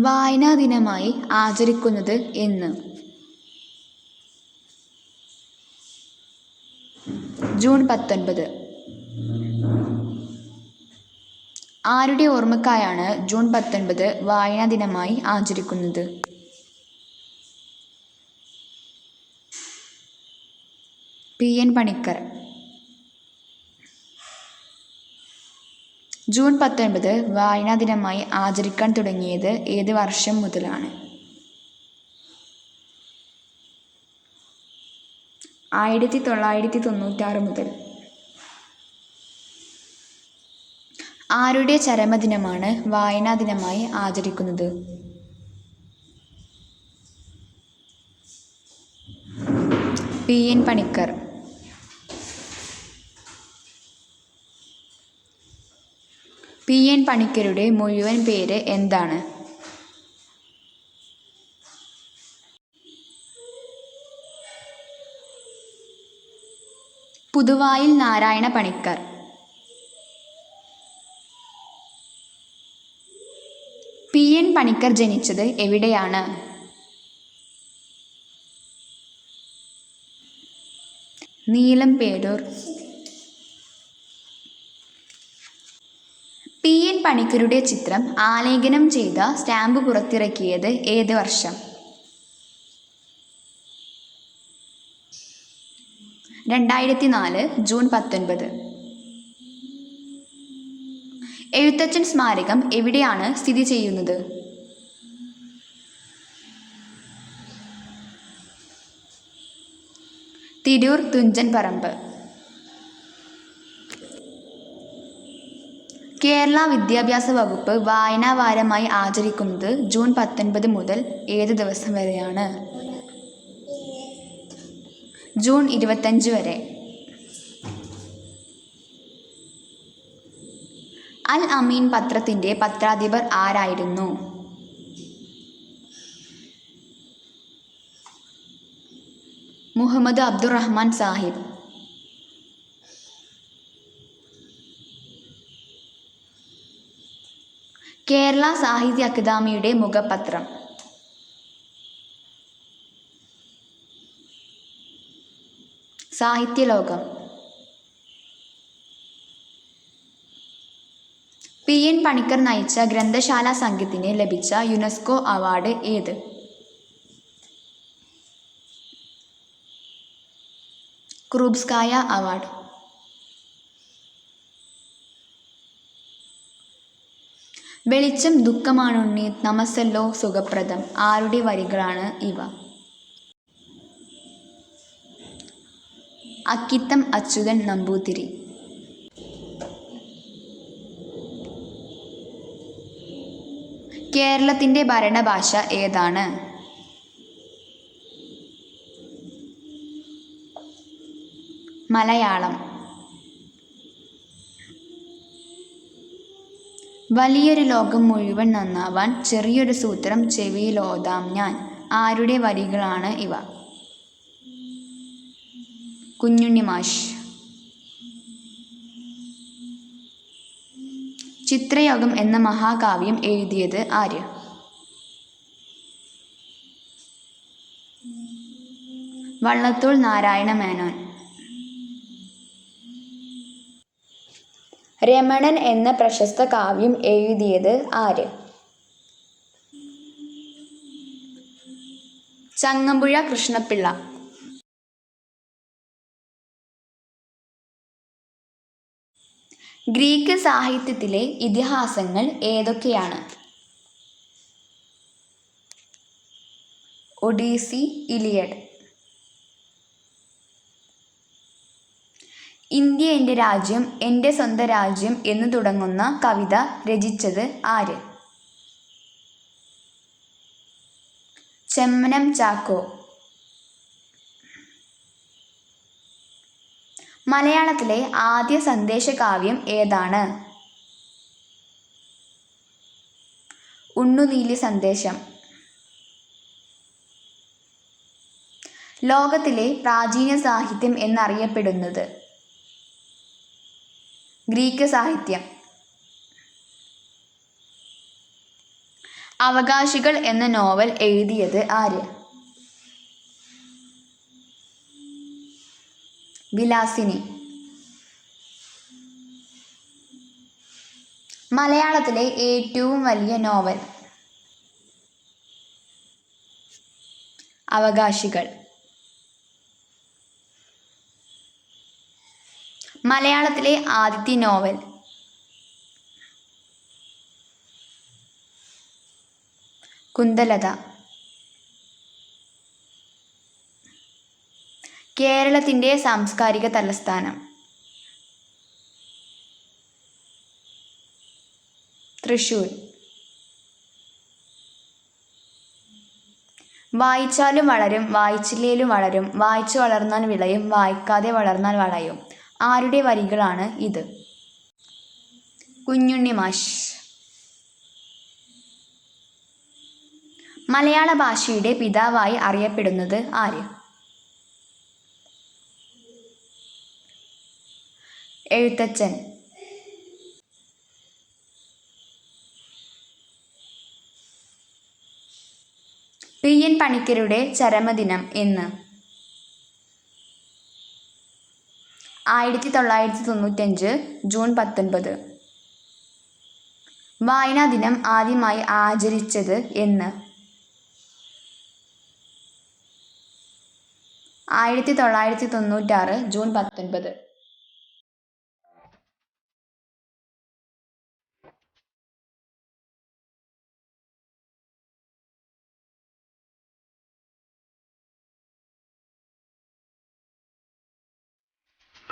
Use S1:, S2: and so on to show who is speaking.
S1: വായനാ ദിനമായി ആചരിക്കുന്നത് എന്ന്. ജൂൺ പത്തൊൻപത്. ആരുടെ ഓർമ്മക്കായാണ് ജൂൺ പത്തൊൻപത് വായനാ ദിനമായി ആചരിക്കുന്നത്? പി. എൻ. പണിക്കർ. ജൂൺ പത്തൊൻപത് വായനാ ദിനമായി ആചരിക്കാൻ തുടങ്ങിയത് ഏത് വർഷം മുതലാണ്? ആയിരത്തി തൊള്ളായിരത്തി തൊണ്ണൂറ്റാറ് മുതൽ. ആരുടെ ചരമദിനമാണ് വായനാ ദിനമായി ആചരിക്കുന്നത്? P. N. Panicker. P N പണിക്കരുടെ മുഴുവൻ പേര് എന്താണ്? പുതുവായിൽ നാരായണ പണിക്കർ. പി എൻ പണിക്കർ ജനിച്ചത് എവിടെയാണ്? നീലംപേരൂർ പി. എൻ. പണിക്കരുടെ ചിത്രം ആലേഖനം ചെയ്ത സ്റ്റാമ്പ് പുറത്തിറക്കിയത് ഏത് വർഷം? രണ്ടായിരത്തി നാല് ജൂൺ പത്തൊൻപത്. എഴുത്തച്ഛൻ സ്മാരകം എവിടെയാണ് സ്ഥിതി ചെയ്യുന്നത്? തിരൂർ തുഞ്ചൻ പറമ്പ്. കേരള വിദ്യാഭ്യാസ വകുപ്പ് വായനാ വാരമായി ആചരിക്കുന്നത് ജൂൺ പത്തൊൻപത് മുതൽ ഏത് ദിവസം വരെയാണ്? ജൂൺ ഇരുപത്തഞ്ച് വരെ. അൽ അമീൻ പത്രത്തിന്റെ പത്രാധിപർ ആരായിരുന്നു? മുഹമ്മദ് അബ്ദുറഹ്മാൻ സാഹിബ്. കേരള സാഹിത്യ അക്കാദമിയുടെ മുഖപത്രം. സാഹിത്യലോകം. പി. എൻ. പണിക്കർ നയിച്ച ഗ്രന്ഥശാല സംഘത്തിന് ലഭിച്ച യുനെസ്കോ അവാർഡ് ഏത്? Krupskaya award. വെളിച്ചം ദുഃഖമാണുണ്ണി നമസല്ലോ സുഖപ്രദം. ആരുടെ വരികളാണ് ഇവ? അക്കിത്തം അച്യുതൻ നമ്പൂതിരി. കേരളത്തിന്റെ ഭരണഭാഷ ഏതാണ്? മലയാളം. വലിയൊരു ലോകം മുഴുവൻ നന്നാവാൻ ചെറിയൊരു സൂത്രം ചെവിയിലോതാം ഞാൻ. ആരുടെ വരികളാണ് ഇവ? കുഞ്ഞുണ്ണി മാഷ്. ചിത്രയോഗം എന്ന മഹാകാവ്യം എഴുതിയത് ആര്? വള്ളത്തോൾ നാരായണ മേനോൻ. രമണൻ എന്ന പ്രശസ്ത കാവ്യം എഴുതിയത് ആര്? ചങ്ങമ്പുഴ കൃഷ്ണപിള്ള. ഗ്രീക്ക് സാഹിത്യത്തിലെ ഇതിഹാസങ്ങൾ ഏതൊക്കെയാണ്? Odyssey Iliad. എന്റെ രാജ്യം എന്റെ സ്വന്തം രാജ്യം എന്ന് തുടങ്ങുന്ന കവിത രചിച്ചത് ആര്? ചെമ്മനം ചാക്കോ. മലയാളത്തിലെ ആദ്യ സന്ദേശകാവ്യം ഏതാണ്? ഉണ്ണുനീലി സന്ദേശം. ലോകത്തിലെ പ്രാചീന സാഹിത്യം എന്നറിയപ്പെടുന്നത് ഗ്രീക്ക് സാഹിത്യം. അവകാശികൾ എന്ന നോവൽ എഴുതിയത് ആര്? വിലാസിനി മലയാളത്തിലെ ഏറ്റവും വലിയ നോവൽ. അവകാശികൾ. മലയാളത്തിലെ ആദ്യത്തെ നോവൽ. കുന്തലത. കേരളത്തിന്റെ സാംസ്കാരിക തലസ്ഥാനം. തൃശൂർ. വായിച്ചാലും വളരും വായിച്ചില്ലേലും വളരും വായിച്ചു വളർന്നാൽ വിളയും വായിക്കാതെ വളർന്നാൽ വളയും. ആരുടെ വരികളാണ് ഇത്? കുഞ്ഞുണ്ണി മാഷ്. മലയാള ഭാഷയുടെ പിതാവായി അറിയപ്പെടുന്നത് ആര്? എഴുത്തച്ഛൻ. പി. എൻ. പണിക്കരുടെ ചരമദിനം എന്ന് ആയിരത്തി തൊള്ളായിരത്തി തൊണ്ണൂറ്റഞ്ച് ജൂൺ പത്തൊൻപത്. വായനാ ദിനം ആദ്യമായി ആചരിച്ചത് എന്ന്. ആയിരത്തി തൊള്ളായിരത്തി തൊണ്ണൂറ്റാറ് ജൂൺ പത്തൊൻപത്.